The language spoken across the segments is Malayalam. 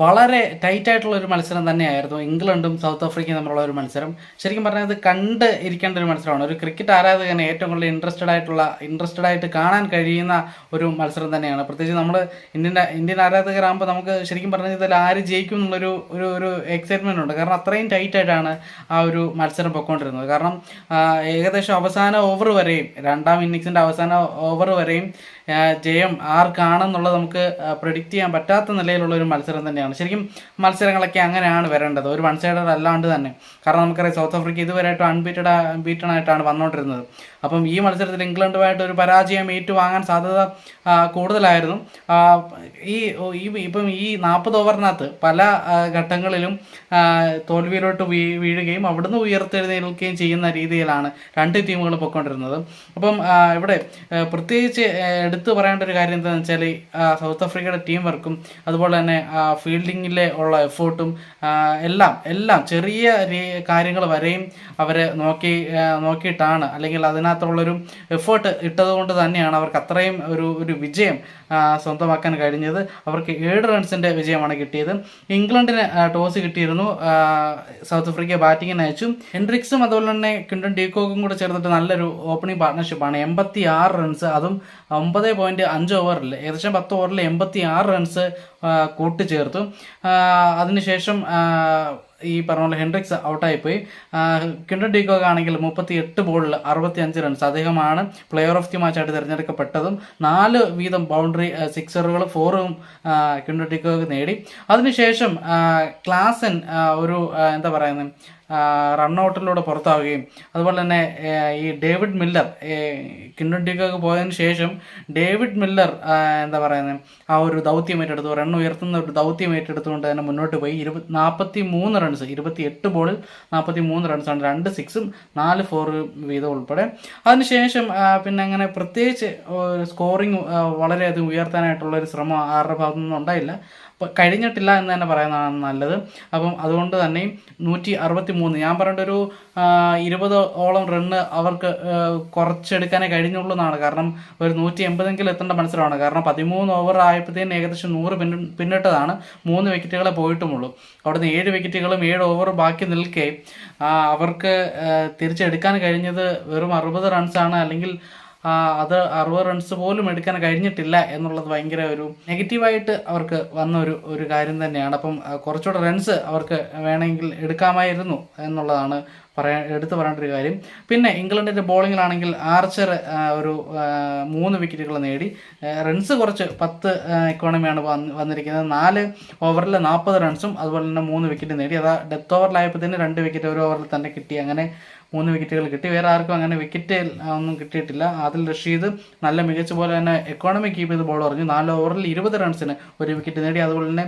വളരെ ടൈറ്റ് ആയിട്ടുള്ള ഒരു മത്സരം തന്നെയായിരുന്നു. ഇംഗ്ലണ്ടും സൗത്ത് ആഫ്രിക്കയും തമ്മിലുള്ള ഒരു മത്സരം. ശരിക്കും പറഞ്ഞാൽ ഇത് കണ്ട് ഇരിക്കേണ്ട ഒരു മത്സരമാണ്. ഒരു ക്രിക്കറ്റ് ആരാധകന് ഏറ്റവും കൂടുതൽ ഇൻട്രസ്റ്റഡ് ആയിട്ടുള്ള ഇൻട്രസ്റ്റഡ് ആയിട്ട് കാണാൻ കഴിയുന്ന ഒരു മത്സരം തന്നെയാണ്. പ്രത്യേകിച്ച് നമ്മൾ ഇന്ത്യൻ ഇന്ത്യൻ ആരാധകരാകുമ്പോൾ നമുക്ക് ശരിക്കും പറഞ്ഞാൽ ഇതിൽ ആര് ജയിക്കും എന്നുള്ളൊരു ഒരു ഒരു എക്സൈറ്റ്മെന്റ് ഉണ്ട്. കാരണം അത്രയും ടൈറ്റ് ആയിട്ടാണ് ആ ഒരു മത്സരം പൊയ്ക്കൊണ്ടിരുന്നത്. കാരണം ഏകദേശം അവസാന ഓവർ വരെയും രണ്ടാം ഇന്നിങ്സിന്റെ അവസാന ഓവർ വരെയും ജയം ആർക്കാണെന്നുള്ളത് നമുക്ക് പ്രിഡിക്റ്റ് ചെയ്യാൻ പറ്റാത്ത നിലയിലുള്ള ഒരു മത്സരം തന്നെയാണ്. ശരിക്കും മത്സരങ്ങളൊക്കെ അങ്ങനെയാണ് വരേണ്ടത്. ഒരു വൺ സൈഡർ അല്ലാണ്ട് തന്നെ. കാരണം നമുക്കറിയാം സൗത്ത് ആഫ്രിക്ക ഇതുവരെയായിട്ടും അൺബീറ്റഡ് ബീറ്റൺ ആയിട്ടാണ് വന്നുകൊണ്ടിരുന്നത് അപ്പം ഈ മത്സരത്തിൽ ഇംഗ്ലണ്ടുമായിട്ട് ഒരു പരാജയം ഏറ്റുവാങ്ങാൻ സാധ്യത കൂടുതലായിരുന്നു. ഈ ഇപ്പം ഈ നാൽപ്പത് ഓവറിനകത്ത് പല ഘട്ടങ്ങളിലും തോൽവിയിലോട്ട് വീഴുകയും അവിടുന്ന് ഉയർത്തെഴുന്നേൽക്കുകയും ചെയ്യുന്ന രീതിയിലാണ് രണ്ട് ടീമുകൾ പൊയ്ക്കൊണ്ടിരുന്നത്. അപ്പം ഇവിടെ പ്രത്യേകിച്ച് എടുത്തു പറയേണ്ട ഒരു കാര്യം എന്താണെന്ന് വെച്ചാൽ സൗത്ത് ആഫ്രിക്കയുടെ ടീം വർക്കും അതുപോലെ തന്നെ ഫീൽഡിങ്ങിലെ ഉള്ള എഫേർട്ടും എല്ലാം എല്ലാം ചെറിയ കാര്യങ്ങൾ വരെയും അവർ നോക്കി നോക്കിയിട്ടാണ്. അല്ലെങ്കിൽ അതിനകത്തുള്ളൊരു എഫേർട്ട് ഇട്ടതുകൊണ്ട് തന്നെയാണ് അവർക്ക് അത്രയും ഒരു ഒരു വിജയം സ്വന്തമാക്കാൻ കഴിഞ്ഞത്. അവർക്ക് ഏഴ് റൺസിന്റെ വിജയമാണ് കിട്ടിയത്. ഇംഗ്ലണ്ടിന് ടോസ് കിട്ടിയിരുന്നു. സൗത്ത് ആഫ്രിക്ക ബാറ്റിങ്ങിന് അയച്ചു ഹെൻഡ്രിക്സും അതുപോലെ തന്നെ കിണ്ടൻ ഡീകോക്കും കൂടെ ചേർന്നിട്ട് നല്ലൊരു ഓപ്പണിംഗ് പാർട്ട്ണർഷിപ്പാണ് എൺപത്തി ആറ് റൺസ് അതും ഒമ്പത് പോയിന്റ് അഞ്ച് ഓവറിൽ ഏകദേശം പത്ത് ഓവറിൽ എൺപത്തി ആറ് റൺസ് കൂട്ടിച്ചേർത്തു അതിനുശേഷം ഈ പറഞ്ഞ പോലെ ഹെൻഡ്രിക്സ് ഔട്ടായിപ്പോയി. കിൻഡർ ഡീകോക്ക് ആണെങ്കിൽ മുപ്പത്തി എട്ട് ബോളിൽ അറുപത്തി അഞ്ച് റൺസ് അദ്ദേഹമാണ് പ്ലെയർ ഓഫ് ദി മാച്ചായിട്ട് തിരഞ്ഞെടുക്കപ്പെട്ടതും നാല് വീതം ബൗണ്ടറി സിക്സറുകൾ ഫോറും കിൻഡർ ഡീകോക്ക് നേടി. അതിനുശേഷം ക്ലാസൻ ഒരു എന്താ പറയുന്നത് റണ്ണൗട്ടിലൂടെ പുറത്താവുകയും അതുപോലെ തന്നെ ഈ ഡേവിഡ് മില്ലർ കിണ്ടുണ്ടിക്കൊക്കെ പോയതിന് ശേഷം ഡേവിഡ് മില്ലർ എന്താ പറയുന്നത് ആ ഒരു ദൗത്യം ഏറ്റെടുത്തു. റൺ ഉയർത്തുന്ന ഒരു ദൗത്യം ഏറ്റെടുത്തുകൊണ്ട് തന്നെ മുന്നോട്ട് പോയി. ഇരുപത് നാൽപ്പത്തി മൂന്ന് റൺസ് ഇരുപത്തി എട്ട് ബോളിൽ നാൽപ്പത്തി മൂന്ന് റൺസാണ് രണ്ട് സിക്സും നാല് ഫോറും വീതം ഉൾപ്പെടെ. അതിനുശേഷം പിന്നെ അങ്ങനെ പ്രത്യേകിച്ച് സ്കോറിങ് വളരെയധികം ഉയർത്താനായിട്ടുള്ള ഒരു ശ്രമം ആരുടെ ഭാഗത്തുനിന്നും ഉണ്ടായില്ല. കഴിഞ്ഞിട്ടില്ല എന്ന് തന്നെ പറയുന്നതാണ് നല്ലത്. അപ്പം അതുകൊണ്ട് തന്നെ നൂറ്റി അറുപത്തി മൂന്ന് ഞാൻ പറയേണ്ട ഒരു ഇരുപത് ഓളം റണ്ണ് അവർക്ക് കുറച്ചെടുക്കാനേ കഴിഞ്ഞുള്ളൂ എന്നാണ്. കാരണം ഒരു നൂറ്റി എൺപതെങ്കിലും എത്തേണ്ട മത്സരമാണ്. കാരണം പതിമൂന്ന് ഓവർ ആയപ്പോഴത്തേന് ഏകദേശം നൂറ് പിന്നി പിന്നിട്ടതാണ്. മൂന്ന് വിക്കറ്റുകളെ പോയിട്ടുമുള്ളൂ. അവിടുന്ന് ഏഴ് വിക്കറ്റുകളും ഏഴ് ഓവർ ബാക്കി നിൽക്കേ അവർക്ക് തിരിച്ചെടുക്കാൻ കഴിഞ്ഞത് വെറും അറുപത് റൺസാണ് അല്ലെങ്കിൽ അത് അറുപത് റൺസ് പോലും എടുക്കാൻ കഴിഞ്ഞിട്ടില്ല എന്നുള്ളത് ഭയങ്കര ഒരു നെഗറ്റീവായിട്ട് അവർക്ക് വന്ന ഒരു ഒരു കാര്യം തന്നെയാണ്. അപ്പം കുറച്ചുകൂടെ റൺസ് അവർക്ക് വേണമെങ്കിൽ എടുക്കാമായിരുന്നു എന്നുള്ളതാണ് പറയാൻ എടുത്തു പറയേണ്ട ഒരു കാര്യം. പിന്നെ ഇംഗ്ലണ്ടിന്റെ ബോളിങ്ങിലാണെങ്കിൽ ആർച്ചർ ഒരു മൂന്ന് വിക്കറ്റുകൾ നേടി. റൺസ് കുറച്ച് പത്ത് ഇക്കോണമിയാണ് വന്ന് വന്നിരിക്കുന്നത്. നാല് ഓവറിൽ നാൽപ്പത് റൺസും അതുപോലെ തന്നെ മൂന്ന് വിക്കറ്റ് നേടി. അതാ ഡെത്ത് ഓവറിലായപ്പോൾ തന്നെ രണ്ട് വിക്കറ്റ് ഒരു ഓവറിൽ തന്നെ കിട്ടി. അങ്ങനെ മൂന്ന് വിക്കറ്റുകൾ കിട്ടി. വേറെ ആർക്കും അങ്ങനെ വിക്കറ്റ് ഒന്നും കിട്ടിയിട്ടില്ല. അതിൽ റഷീദ് നല്ല മികച്ച പോലെ തന്നെ എക്കോണമി കീപ്പ് ചെയ്ത് ബോൾ എറിഞ്ഞു നാല് ഓവറിൽ ഇരുപത് റൺസിന് ഒരു വിക്കറ്റ് നേടി. അതുപോലെ തന്നെ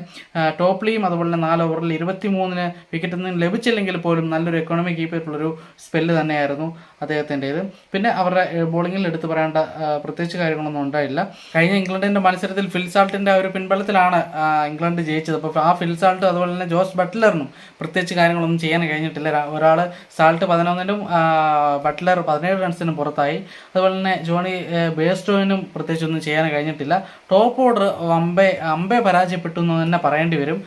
ടോപ്ലിയും അതുപോലെ തന്നെ നാല് ഓവറിൽ ഇരുപത്തി മൂന്നിന് വിക്കറ്റ് ഒന്നും ലഭിച്ചില്ലെങ്കിൽ പോലും നല്ലൊരു എക്കോണമി കീപ്പ് ചെയ്തിട്ടുള്ളൊരു സ്പെല്ല് തന്നെയായിരുന്നു അദ്ദേഹത്തിന്റേത്. പിന്നെ അവരുടെ ബോളിങ്ങിൽ എടുത്തു പറയേണ്ട പ്രത്യേകിച്ച് കാര്യങ്ങളൊന്നും ഉണ്ടായില്ല. കഴിഞ്ഞ ഇംഗ്ലണ്ടിന്റെ മത്സരത്തിൽ ഫിൽസാൾട്ടിന്റെ ആ ഒരു പിൻബലത്തിലാണ് ഇംഗ്ലണ്ട് ജയിച്ചത്. അപ്പോൾ ആ ഫിൽസാൾട്ട് അതുപോലെ തന്നെ ജോസ് ബട്ട്ലറിനും പ്രത്യേകിച്ച് കാര്യങ്ങളൊന്നും ചെയ്യാൻ കഴിഞ്ഞിട്ടില്ല. ഒരാൾ സാൾട്ട് പതിനൊന്നിനും ബട്ട്ലർ പതിനേഴ് റൺസിനും പുറത്തായി. അതുപോലെ തന്നെ ജോണി ബേസ്റ്റോയിനും പ്രത്യേകിച്ച് ഒന്നും ചെയ്യാൻ കഴിഞ്ഞിട്ടില്ല. ടോപ്പ് ഓർഡർ അമ്പെ അമ്പെ പരാജയപ്പെട്ടു എന്ന് തന്നെ പറയേണ്ടി വരും.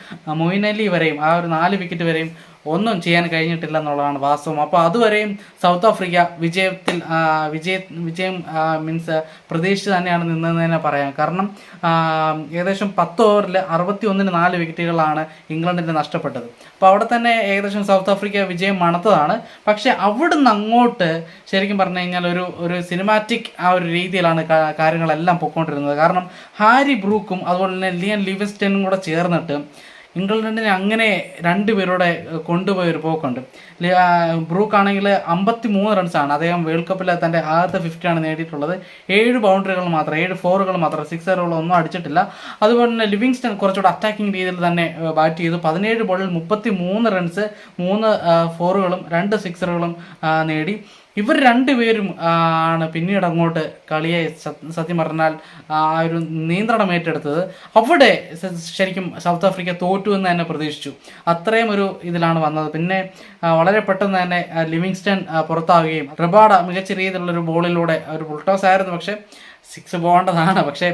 മൊയിൻ അലി വരെയും ആ ഒരു നാല് വിക്കറ്റ് വരെയും ഒന്നും ചെയ്യാൻ കഴിഞ്ഞിട്ടില്ല എന്നുള്ളതാണ് വാസ്തവം. അപ്പോൾ അതുവരെയും സൗത്ത് ആഫ്രിക്ക വിജയത്തിൽ വിജയ വിജയം മീൻസ് പ്രതീക്ഷിച്ച് തന്നെയാണ് നിന്നതെന്ന് തന്നെ പറയാം. കാരണം ഏകദേശം പത്ത് ഓവറിൽ അറുപത്തി ഒന്നിന് നാല് വിക്കറ്റുകളാണ് ഇംഗ്ലണ്ടിന് നഷ്ടപ്പെട്ടത്. അപ്പോൾ അവിടെ തന്നെ ഏകദേശം സൗത്ത് ആഫ്രിക്ക വിജയം മണത്തതാണ്. പക്ഷേ അവിടുന്ന് അങ്ങോട്ട് ശരിക്കും പറഞ്ഞു കഴിഞ്ഞാൽ ഒരു ഒരു സിനിമാറ്റിക് ആ ഒരു രീതിയിലാണ് കാര്യങ്ങളെല്ലാം പൊയ്ക്കൊണ്ടിരുന്നത് കാരണം ഹാരി ബ്രൂക്കും അതുപോലെ തന്നെ ലിയൻ ലിവിസ്റ്റനും കൂടെ ചേർന്നിട്ട് ഇംഗ്ലണ്ടിനെ അങ്ങനെ രണ്ടുപേരുടെ കൊണ്ടുപോയ ഒരു പോക്കുണ്ട്. ബ്രൂക്ക് ആണെങ്കിൽ അമ്പത്തി മൂന്ന് റൺസാണ്. അദ്ദേഹം വേൾഡ് കപ്പിൽ തന്റെ ആദ്യത്തെ ഫിഫ്റ്റിയാണ് നേടിയിട്ടുള്ളത്. ഏഴ് ബൗണ്ടറികൾ മാത്രം ഏഴ് ഫോറുകൾ മാത്രം സിക്സറുകൾ ഒന്നും അടിച്ചിട്ടില്ല. അതുപോലെ തന്നെ ലിവിങ്സ്റ്റൺ കുറച്ചുകൂടെ അറ്റാക്കിംഗ് രീതിയിൽ തന്നെ ബാറ്റ് ചെയ്തു. പതിനേഴ് ബോളിൽ മുപ്പത്തി മൂന്ന് റൺസ് മൂന്ന് ഫോറുകളും രണ്ട് സിക്സറുകളും നേടി. ഇവർ രണ്ടുപേരും ആണ് പിന്നീട് അങ്ങോട്ട് കളിയെ സത്യം പറഞ്ഞാൽ ആ ഒരു നിയന്ത്രണം ഏറ്റെടുത്തത്. അവിടെ ശരിക്കും സൗത്ത് ആഫ്രിക്ക തോറ്റു എന്ന് തന്നെ പ്രതീക്ഷിച്ചു. അത്രയും ഒരു ഇതിലാണ് വന്നത്. പിന്നെ വളരെ പെട്ടെന്ന് തന്നെ ലിവിങ്സ്റ്റൺ പുറത്താവുകയും റബാഡ മികച്ച രീതിയിലുള്ള ഒരു ബോളിലൂടെ ഒരു ബുൾട്ടോസ് ആയിരുന്നു. പക്ഷേ സിക്സ് പോകേണ്ടതാണ്. പക്ഷേ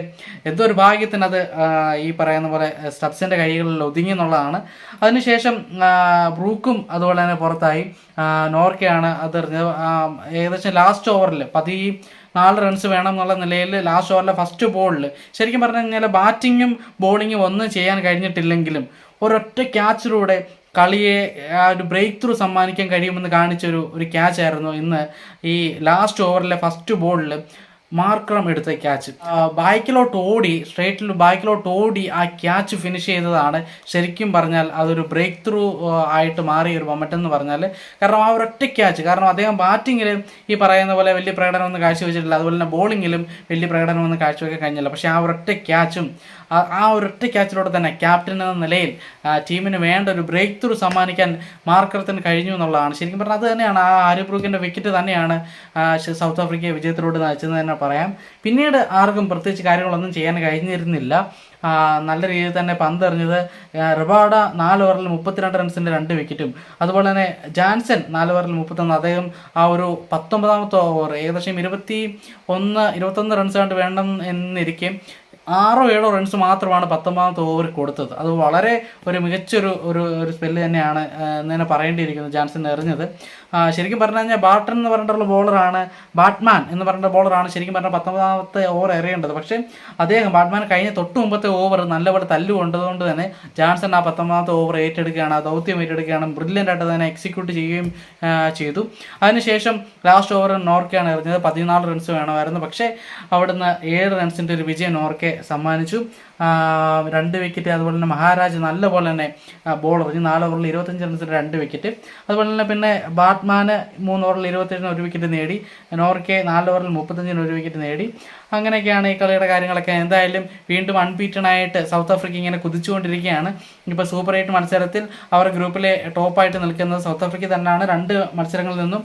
എന്തോ ഒരു ഭാഗ്യത്തിന് അത് ഈ പറയുന്ന പോലെ സ്റ്റബ്സിന്റെ കൈകളിൽ ഒതുങ്ങി എന്നുള്ളതാണ്. അതിനുശേഷം ബ്രൂക്കും അതുപോലെ തന്നെ പുറത്തായി. നോർക്കയാണ് അത് ഏകദേശം ലാസ്റ്റ് ഓവറിൽ പതി നാല് റൺസ് വേണം എന്നുള്ള നിലയിൽ ലാസ്റ്റ് ഓവറിലെ ഫസ്റ്റ് ബോളിൽ ശരിക്കും പറഞ്ഞു കഴിഞ്ഞാൽ ബാറ്റിങ്ങും ബോളിങ്ങും ഒന്നും ചെയ്യാൻ കഴിഞ്ഞിട്ടില്ലെങ്കിലും ഒരൊറ്റ ക്യാച്ചിലൂടെ കളിയെ ആ ഒരു ബ്രേക്ക് ത്രൂ സമ്മാനിക്കാൻ കഴിയുമെന്ന് കാണിച്ചൊരു ഒരു ക്യാച്ച് ആയിരുന്നു ഇന്ന് ഈ ലാസ്റ്റ് ഓവറിലെ ഫസ്റ്റ് ബോളിൽ മാർക്രം എടുത്ത ക്യാച്ച് ബൈക്കിലോട്ട് ഓടി സ്ട്രേറ്റിൽ ബൈക്കിലോട്ട് ഓടി ആ ക്യാച്ച് ഫിനിഷ് ചെയ്തതാണ്. ശരിക്കും പറഞ്ഞാൽ അതൊരു ബ്രേക്ക് ത്രൂ ആയിട്ട് മാറിയ ഒരു എന്ന് പറഞ്ഞാൽ കാരണം ആ ഒരൊറ്റ ക്യാച്ച് കാരണം അദ്ദേഹം ബാറ്റിങ്ങിൽ ഈ പറയുന്ന പോലെ വലിയ പ്രകടനം പ്രകടനമൊന്നും കാഴ്ചവെച്ചിട്ടില്ല. അതുപോലെ തന്നെ ബോളിങ്ങിലും വലിയ പ്രകടനം പ്രകടനമൊന്നും കാഴ്ചവെക്കാൻ കഴിഞ്ഞില്ല. പക്ഷേ ആ ഒരൊറ്റ ക്യാച്ചും ആ ഒരൊറ്റ ക്യാച്ചിലൂടെ തന്നെ ക്യാപ്റ്റൻ എന്ന നിലയിൽ ടീമിന് വേണ്ട ഒരു ബ്രേക്ക് ത്രൂ സമ്മാനിക്കാൻ മാർക്കറത്തിന് കഴിഞ്ഞു എന്നുള്ളതാണ്. ശരിക്കും പറഞ്ഞാൽ അത് തന്നെയാണ്. ആ ആര്യബ്രൂക്കിന്റെ വിക്കറ്റ് തന്നെയാണ് സൗത്ത് ആഫ്രിക്കയെ വിജയത്തിലൂടെ നയിച്ചതെന്ന് തന്നെ പറയാം. പിന്നീട് ആർക്കും പ്രത്യേകിച്ച് കാര്യങ്ങളൊന്നും ചെയ്യാൻ കഴിഞ്ഞിരുന്നില്ല. നല്ല രീതിയിൽ തന്നെ പന്തെറിഞ്ഞത് റിബാഡ നാല് ഓവറിൽ മുപ്പത്തിരണ്ട് റൺസിന്റെ രണ്ട് വിക്കറ്റും അതുപോലെ തന്നെ ജാൻസൺ നാല് ഓവറിൽ മുപ്പത്തൊന്ന്. അദ്ദേഹം ആ ഒരു പത്തൊമ്പതാമത്തെ ഓവർ ഏകദേശം ഇരുപത്തി ഒന്ന് ഇരുപത്തൊന്ന് റൺസ് കണ്ട് വേണം എന്നിരിക്കെ. ആറോ ഏഴോ റൺസ് മാത്രമാണ് പത്തൊമ്പതാമത്തെ ഓവർ കൊടുത്തത്. അത് വളരെ ഒരു മികച്ചൊരു ഒരു ഒരു സ്പെല്ല് തന്നെയാണ് എന്ന് തന്നെ പറയേണ്ടിയിരിക്കുന്നത് ജാൻസൺ എറിഞ്ഞത്. ശരിക്കും പറഞ്ഞു കഴിഞ്ഞാൽ ബാട്ടൺ എന്ന് പറഞ്ഞിട്ടുള്ള ബോളറാണ് ബാറ്റ്മാൻ എന്ന് പറഞ്ഞ ബോളറാണ് ശരിക്കും പറഞ്ഞാൽ പത്തൊമ്പതാമത്തെ ഓവർ എറിയേണ്ടത്. പക്ഷേ അദ്ദേഹം ബാറ്റ്മാൻ കഴിഞ്ഞ തൊട്ട് മുമ്പത്തെ ഓവർ നല്ലപോലെ തല്ലു കൊണ്ടതുകൊണ്ട് തന്നെ ജാൻസൺ ആ പത്തൊമ്പതാമത്തെ ഓവർ ഏറ്റെടുക്കുകയാണ് ദൗത്യം ഏറ്റെടുക്കുകയാണ് ബ്രില്യന്റ് ആയിട്ട് തന്നെ എക്സിക്യൂട്ട് ചെയ്യുകയും ചെയ്തു. അതിനുശേഷം ലാസ്റ്റ് ഓവർ നോർക്കയാണ് എറിഞ്ഞത് പതിനാല് റൺസ് വേണമായിരുന്നു. പക്ഷേ അവിടുന്ന് ഏഴ് റൺസിന്റെ ഒരു വിജയം നോർക്കെ സമ്മാനിച്ചു. രണ്ട് വിക്കറ്റ് അതുപോലെ തന്നെ മഹാരാജ് നല്ലപോലെ തന്നെ ബോൾ എറിഞ്ഞു നാല് ഓവറിൽ ഇരുപത്തഞ്ച് റൺസിന് രണ്ട് വിക്കറ്റ് അതുപോലെ തന്നെ പിന്നെ ബാറ്റ്മാന് മൂന്ന് ഓവറിൽ ഇരുപത്തേഴിന് ഒരു വിക്കറ്റ് നേടി നോർക്കെ നാല് ഓവറിൽ മുപ്പത്തഞ്ചിന് ഒരു വിക്കറ്റ് നേടി. അങ്ങനെയൊക്കെയാണ് ഈ കളിയുടെ കാര്യങ്ങളൊക്കെ. എന്തായാലും വീണ്ടും ആയിട്ട് സൗത്ത് ആഫ്രിക്ക ഇങ്ങനെ കുതിച്ചുകൊണ്ടിരിക്കുകയാണ്. ഇപ്പോൾ സൂപ്പർ എയ്റ്റ് മത്സരത്തിൽ അവർ ഗ്രൂപ്പിലെ ടോപ്പായിട്ട് നിൽക്കുന്നത് സൗത്ത് ആഫ്രിക്ക തന്നെയാണ്. രണ്ട് മത്സരങ്ങളിൽ നിന്നും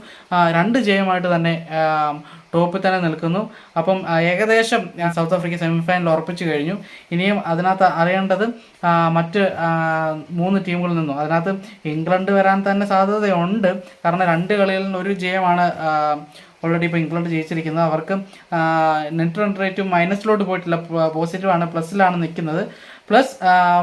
രണ്ട് ജയമായിട്ട് തന്നെ ടോപ്പിൽ തന്നെ നിൽക്കുന്നു. അപ്പം ഏകദേശം ഞാൻ സൗത്ത് ആഫ്രിക്ക സെമിഫൈനൽ ഉറപ്പിച്ചു കഴിഞ്ഞു. ഇനിയും അതിനകത്ത് അറിയേണ്ടത് മറ്റ് മൂന്ന് ടീമുകളിൽ നിന്നും. അതിനകത്ത് ഇംഗ്ലണ്ട് വരാൻ തന്നെ സാധ്യതയുണ്ട്. കാരണം രണ്ട് കളികളിൽ നിന്ന് ഒരു ജയമാണ് ഓൾറെഡി ഇപ്പോൾ ഇംഗ്ലണ്ട് ജയിച്ചിരിക്കുന്നത്. അവർക്ക് നെറ്റ് റൺ റേറ്റ് മൈനസിലോട്ട് പോയിട്ടില്ല. പോസിറ്റീവാണ് പ്ലസ്സിലാണ് നിൽക്കുന്നത്. പ്ലസ്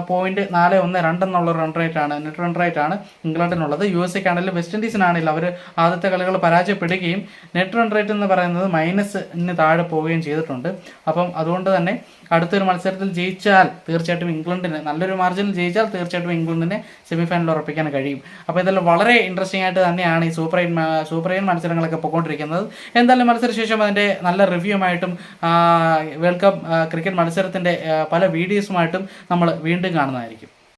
പോയിന്റ് നാല് ഒന്ന് രണ്ടെന്നുള്ള റൺ റേറ്റ് ആണ്. നെറ്റ് റൺ റേറ്റ് ആണ് ഇംഗ്ലണ്ടിനുള്ളത്. യു എസ് എക്കാണെങ്കിലും വെസ്റ്റ് ഇൻഡീസിനാണെങ്കിലും അവർ ആദ്യത്തെ കളികൾ പരാജയപ്പെടുകയും നെറ്റ് റൺ റേറ്റ് എന്ന് പറയുന്നത് മൈനസിന് താഴെ പോവുകയും ചെയ്തിട്ടുണ്ട്. അപ്പം അതുകൊണ്ട് തന്നെ അടുത്തൊരു മത്സരത്തിൽ ജയിച്ചാൽ തീർച്ചയായിട്ടും ഇംഗ്ലണ്ടിന് നല്ലൊരു മാർജിനിൽ ജയിച്ചാൽ തീർച്ചയായിട്ടും ഇംഗ്ലണ്ടിനെ സെമിഫൈനൽ ഉറപ്പിക്കാൻ കഴിയും. അപ്പോൾ ഇതെല്ലാം വളരെ ഇൻട്രസ്റ്റിംഗ് ആയിട്ട് തന്നെയാണ് ഈ സൂപ്പർ മ- സൂപ്പർ എയ്റ്റ് മത്സരങ്ങളൊക്കെ പോയിക്കൊണ്ടിരിക്കുന്നത് എന്തായാലും മത്സരശേഷം അതിന്റെ നല്ല റിവ്യൂമായിട്ടും വേൾഡ് കപ്പ് ക്രിക്കറ്റ് മത്സരത്തിന്റെ പല വീഡിയോസുമായിട്ടും നമ്മൾ വീണ്ടും കാണുന്നതായിരിക്കും.